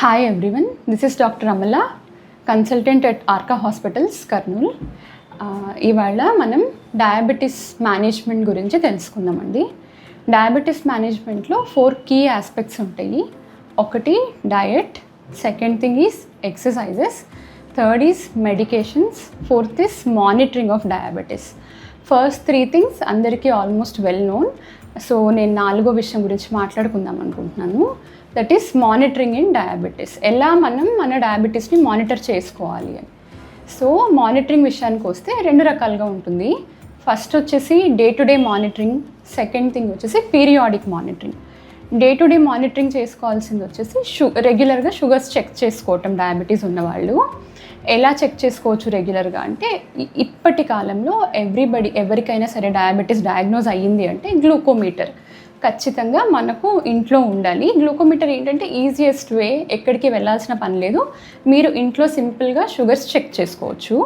Hi everyone this is doctor Amala consultant at Arka hospitals Kurnool ఇవాళ మనం diabetes management గురించి తెలుసుకుందామండి. Diabetes మేనేజ్మెంట్లో ఫోర్ కీ ఆస్పెక్ట్స్ ఉంటాయి. ఒకటి diet second thing is exercises third is medications fourth is monitoring of diabetes first three things అందరికీ almost well known so నేను నాలుగో విషయం గురించి మాట్లాడుకుందాం అనుకుంటున్నాను. That is monitoring in diabetes ఎలా మనం మన డయాబెటీస్ని మానిటర్ చేసుకోవాలి అని. సో మానిటరింగ్ విషయానికి వస్తే రెండు రకాలుగా ఉంటుంది. ఫస్ట్ వచ్చేసి day to day monitoring second thing వచ్చేసి periodic monitoring day to day monitoring చేసుకోవాల్సింది వచ్చేసి షు రెగ్యులర్గా షుగర్స్ చెక్ చేసుకోవటం డయాబెటీస్ ఉన్నవాళ్ళు. ఎలా చెక్ చేసుకోవచ్చు రెగ్యులర్గా అంటే ఇప్పటి కాలంలో ఎవ్రీబడి ఎవరికైనా సరే డయాబెటీస్ డయాగ్నోజ్ అయ్యింది అంటే గ్లూకోమీటర్ ఖచ్చితంగా మనకు ఇంట్లో ఉండాలి. గ్లూకోమీటర్ ఏంటంటే ఈజియెస్ట్ వే ఎక్కడికి వెళ్ళాల్సిన పని లేదు. మీరు ఇంట్లో సింపుల్గా షుగర్స్ చెక్ చేసుకోవచ్చు.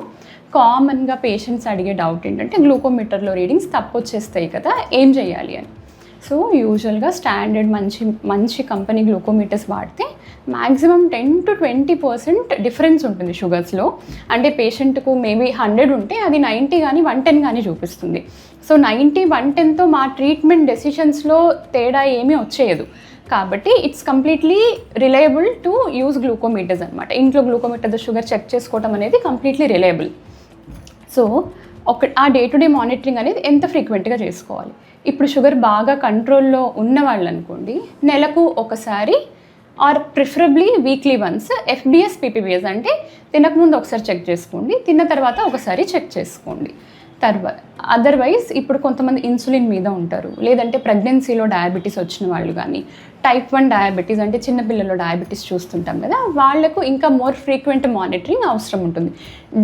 కామన్గా పేషెంట్స్ అడిగే డౌట్ ఏంటంటే గ్లూకోమీటర్లో రీడింగ్స్ తప్పు వచ్చేస్తాయి కదా ఏం చేయాలి అని. సో యూజువల్గా స్టాండర్డ్ మంచి మంచి కంపెనీ గ్లూకోమీటర్స్ వాడితే maximum ten to twenty percent difference ఉంటుంది షుగర్స్లో. అంటే పేషెంట్కు మేబీ హండ్రెడ్ ఉంటే అది నైంటీ కానీ వన్ టెన్ కానీ చూపిస్తుంది. సో నైంటీ వన్ టెన్తో మా ట్రీట్మెంట్ డెసిషన్స్లో తేడా ఏమీ వచ్చేయదు. కాబట్టి it's completely reliable to use glucometers అనమాట ఇంట్లో గ్లూకోమీటర్ షుగర్ చెక్ చేసుకోవడం అనేది కంప్లీట్లీ రిలయబుల్. సో ఒక ఆ డే టు డే మానిటరింగ్ అనేది ఎంత ఫ్రీక్వెంట్గా చేసుకోవాలి? ఇప్పుడు షుగర్ బాగా కంట్రోల్లో ఉన్న వాళ్ళు అనుకోండి నెలకు ఒకసారి or preferably weekly once FBS PPBS అంటే తినకముందు ఒకసారి చెక్ చేసుకోండి తిన్న తర్వాత ఒకసారి చెక్ చేసుకోండి. తర్వాత అదర్వైజ్ ఇప్పుడు కొంతమంది ఇన్సులిన్ మీద ఉంటారు. లేదంటే ప్రెగ్నెన్సీలో డయాబెటీస్ వచ్చిన వాళ్ళు కానీ టైప్ వన్ డయాబెటీస్ అంటే చిన్నపిల్లల్లో డయాబెటీస్ చూస్తుంటాం కదా వాళ్ళకు ఇంకా మోర్ ఫ్రీక్వెంట్ మానిటరింగ్ అవసరం ఉంటుంది.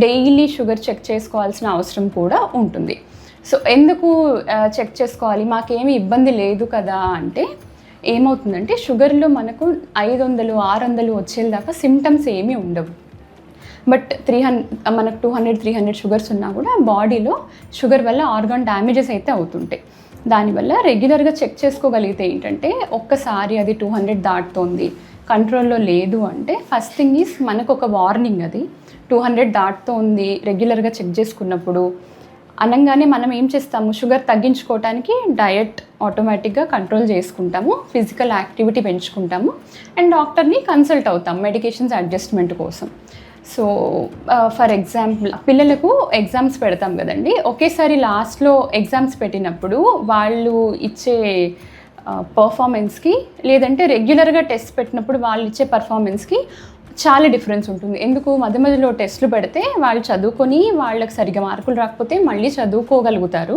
డైలీ షుగర్ చెక్ చేసుకోవాల్సిన అవసరం కూడా ఉంటుంది. సో ఎందుకు చెక్ చేసుకోవాలి? మాకేమీ ఇబ్బంది లేదు కదా అంటే ఏమవుతుందంటే షుగర్లో మనకు ఐదు వందలు ఆరు వందలు వచ్చేదాకా సిమ్టమ్స్ ఏమీ ఉండవు. బట్ త్రీ హండ్రెడ్ మనకు two hundred three hundred sugars ఉన్నా కూడా బాడీలో షుగర్ వల్ల ఆర్గాన్ డ్యామేజెస్ అయితే అవుతుంటాయి. దానివల్ల రెగ్యులర్గా చెక్ చేసుకోగలిగితే ఏంటంటే ఒక్కసారి అది టూ హండ్రెడ్ దాటుతోంది కంట్రోల్లో లేదు అంటే ఫస్ట్ థింగ్ ఈజ్ మనకు ఒక వార్నింగ్ అది. టూ హండ్రెడ్ దాటుతోంది రెగ్యులర్గా చెక్ చేసుకున్నప్పుడు అనగానే మనం ఏం చేస్తాము? షుగర్ తగ్గించుకోవడానికి డయట్ ఆటోమేటిక్గా కంట్రోల్ చేసుకుంటాము ఫిజికల్ యాక్టివిటీ పెంచుకుంటాము అండ్ డాక్టర్ని కన్సల్ట్ అవుతాం మెడికేషన్స్ అడ్జస్ట్మెంట్ కోసం. సో ఫర్ ఎగ్జాంపుల్ పిల్లలకు ఎగ్జామ్స్ పెడతాం కదండి. ఒకేసారి లాస్ట్లో ఎగ్జామ్స్ పెట్టినప్పుడు వాళ్ళు ఇచ్చే పర్ఫార్మెన్స్కి లేదంటే రెగ్యులర్గా టెస్ట్ పెట్టినప్పుడు వాళ్ళు ఇచ్చే పర్ఫార్మెన్స్కి చాలా డిఫరెన్స్ ఉంటుంది. ఎందుకు? మధ్య మధ్యలో టెస్ట్లు పెడితే వాళ్ళు చదువుకొని వాళ్ళకి సరిగా మార్కులు రాకపోతే మళ్ళీ చదువుకోగలుగుతారు.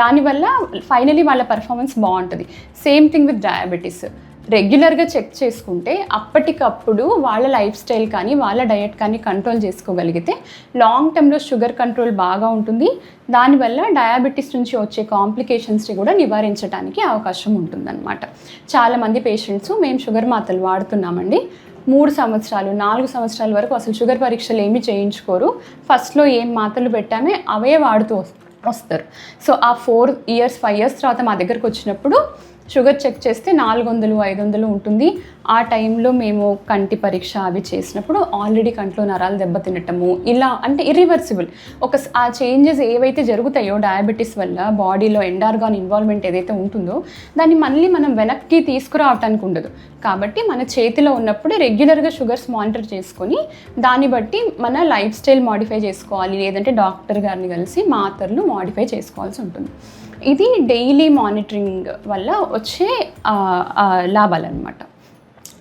దానివల్ల ఫైనలీ వాళ్ళ పర్ఫార్మెన్స్ బాగుంటుంది. సేమ్ థింగ్ విత్ డయాబెటీస్ రెగ్యులర్గా చెక్ చేసుకుంటే అప్పటికప్పుడు వాళ్ళ లైఫ్ స్టైల్ కానీ వాళ్ళ డయట్ కానీ కంట్రోల్ చేసుకోగలిగితే లాంగ్ టర్మ్లో షుగర్ కంట్రోల్ బాగా ఉంటుంది. దానివల్ల డయాబెటీస్ నుంచి వచ్చే కాంప్లికేషన్స్ని కూడా నివారించడానికి అవకాశం ఉంటుందన్నమాట. చాలామంది పేషెంట్స్ మేము షుగర్ మాత్రలు వాడుతున్నామండి. మూడు సంవత్సరాలు నాలుగు సంవత్సరాల వరకు అసలు షుగర్ పరీక్షలు ఏమీ చేయించుకోరు. ఫస్ట్లో ఏం మాత్రలు పెట్టామే అవే వాడుతూ వస్తారు. సో ఆ ఫోర్ ఇయర్స్ ఫైవ్ ఇయర్స్ తర్వాత మా దగ్గరకు వచ్చినప్పుడు షుగర్ చెక్ చేస్తే నాలుగు వందలు ఐదు వందలు ఉంటుంది. ఆ టైంలో మేము కంటి పరీక్ష అవి చేసినప్పుడు ఆల్రెడీ కంట్లో నరాలు దెబ్బతినటము ఇలా అంటే ఇర్రివర్సిబుల్ ఒక ఆ చేంజెస్ ఏవైతే జరుగుతాయో డయాబెటీస్ వల్ల బాడీలో ఎండార్గాన్ ఇన్వాల్వ్మెంట్ ఏదైతే ఉంటుందో దాన్ని మళ్ళీ మనం వెనక్కి తీసుకురావటానికి ఉండదు. కాబట్టి మన చేతిలో ఉన్నప్పుడే రెగ్యులర్గా షుగర్స్ మానిటర్ చేసుకొని దాన్ని బట్టి మన లైఫ్ స్టైల్ మాడిఫై చేసుకోవాలి. లేదంటే డాక్టర్ గారిని కలిసి మాత్రలు మాడిఫై చేసుకోవాల్సి ఉంటుంది. ఇది డైలీ మానిటరింగ్ వల్ల వచ్చే లాభాలు అనమాట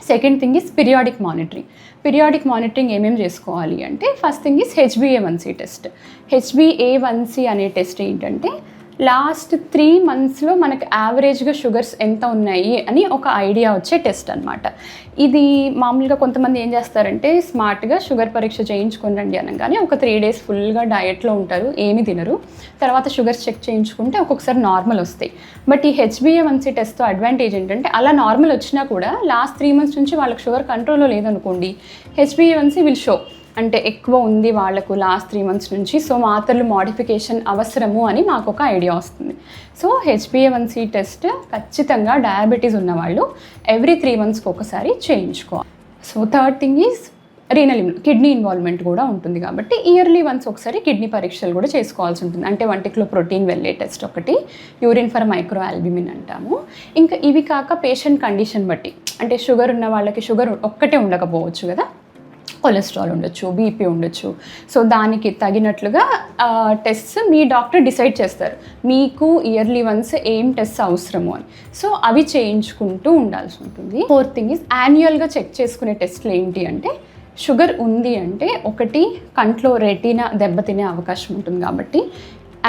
second thing is periodic monitoring periodic monitoring ఏమేమి చేసుకోవాలి అంటే first thing is H b A one c test H b A one c అనే టెస్ట్ ఏంటంటే లాస్ట్ త్రీ మంత్స్లో మనకు యావరేజ్గా షుగర్స్ ఎంత ఉన్నాయి అని ఒక ఐడియా వచ్చే టెస్ట్ అనమాట ఇది మామూలుగా కొంతమంది ఏం చేస్తారంటే స్మార్ట్గా షుగర్ పరీక్ష చేయించుకోనండి అనగానే ఒక త్రీ డేస్ ఫుల్గా డయట్లో ఉంటారు ఏమి తినరు. తర్వాత షుగర్స్ చెక్ చేయించుకుంటే ఒక్కొక్కసారి నార్మల్ వస్తాయి. బట్ ఈ హెచ్బిఏవన్సీ టెస్ట్తో అడ్వాంటేజ్ ఏంటంటే అలా నార్మల్ వచ్చినా కూడా లాస్ట్ త్రీ మంత్స్ నుంచి వాళ్ళకి షుగర్ కంట్రోల్లో లేదనుకోండి హెచ్బిఏవన్సీ విల్ షో. అంటే ఎక్కువ ఉంది వాళ్ళకు లాస్ట్ త్రీ మంత్స్ నుంచి. సో మాత్రలు మాడిఫికేషన్ అవసరము అని మాకు ఒక ఐడియా వస్తుంది సో హెచ్బిఏవన్సీ టెస్ట్ ఖచ్చితంగా డయాబెటీస్ ఉన్నవాళ్ళు ఎవ్రీ త్రీ మంత్స్కి ఒకసారి చేయించుకోవాలి. So third thing is renal kidney involvement కూడా ఉంటుంది కాబట్టి ఇయర్లీ వన్స్ ఒకసారి కిడ్నీ పరీక్షలు కూడా చేసుకోవాల్సి ఉంటుంది. అంటే వంటిలో ప్రోటీన్ వెళ్ళే టెస్ట్ ఒకటి యూరిన్ ఫర్ మైక్రో ఆల్బ్యూమిన్ అంటాము. ఇంకా ఇవి కాక పేషెంట్ కండిషన్ బట్టి అంటే షుగర్ ఉన్న వాళ్ళకి షుగర్ ఒక్కటే ఉండకపోవచ్చు కదా. కొలెస్ట్రాల్ ఉండొచ్చు బీపీ ఉండొచ్చు. సో దానికి తగినట్లుగా టెస్ట్ మీ డాక్టర్ డిసైడ్ చేస్తారు. మీకు ఇయర్లీ వన్స్ ఏం టెస్ట్ అవసరము అని. సో అవి చేయించుకుంటూ ఉండాల్సి ఉంటుంది. ఫోర్త్ థింగ్ ఇస్ యాన్యువల్గా చెక్ చేసుకునే టెస్ట్లు ఏంటి అంటే షుగర్ ఉంది అంటే ఒకటి కంట్లో రెటీనా దెబ్బతినే అవకాశం ఉంటుంది కాబట్టి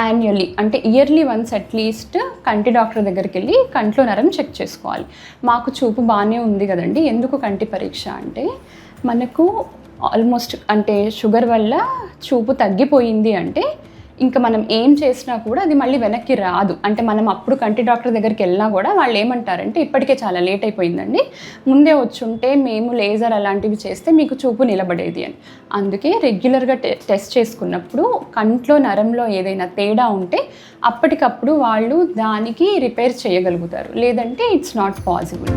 యాన్యువల్లీ అంటే ఇయర్లీ వన్స్ అట్లీస్ట్ కంటి డాక్టర్ దగ్గరికి వెళ్ళి కంట్లో నరం చెక్ చేసుకోవాలి. మాకు చూపు బాగానే ఉంది కదండి. ఎందుకు కంటి పరీక్ష అంటే మనకు ఆల్మోస్ట్ అంటే షుగర్ వల్ల చూపు తగ్గిపోయింది అంటే ఇంకా మనం ఏం చేసినా కూడా అది మళ్ళీ వెనక్కి రాదు. అంటే మనం అప్పుడు కంటి డాక్టర్ దగ్గరికి వెళ్ళినా కూడా వాళ్ళు ఏమంటారంటే ఇప్పటికే చాలా లేట్ అయిపోయిందండి. ముందే వచ్చుంటే మేము లేజర్ అలాంటివి చేస్తే మీకు చూపు నిలబడేది అని. అందుకే రెగ్యులర్గా టె టెస్ట్ చేసుకున్నప్పుడు కంట్లో నరంలో ఏదైనా తేడా ఉంటే అప్పటికప్పుడు వాళ్ళు దానికి రిపేర్ చేయగలుగుతారు. లేదంటే ఇట్స్ నాట్ పాసిబుల్.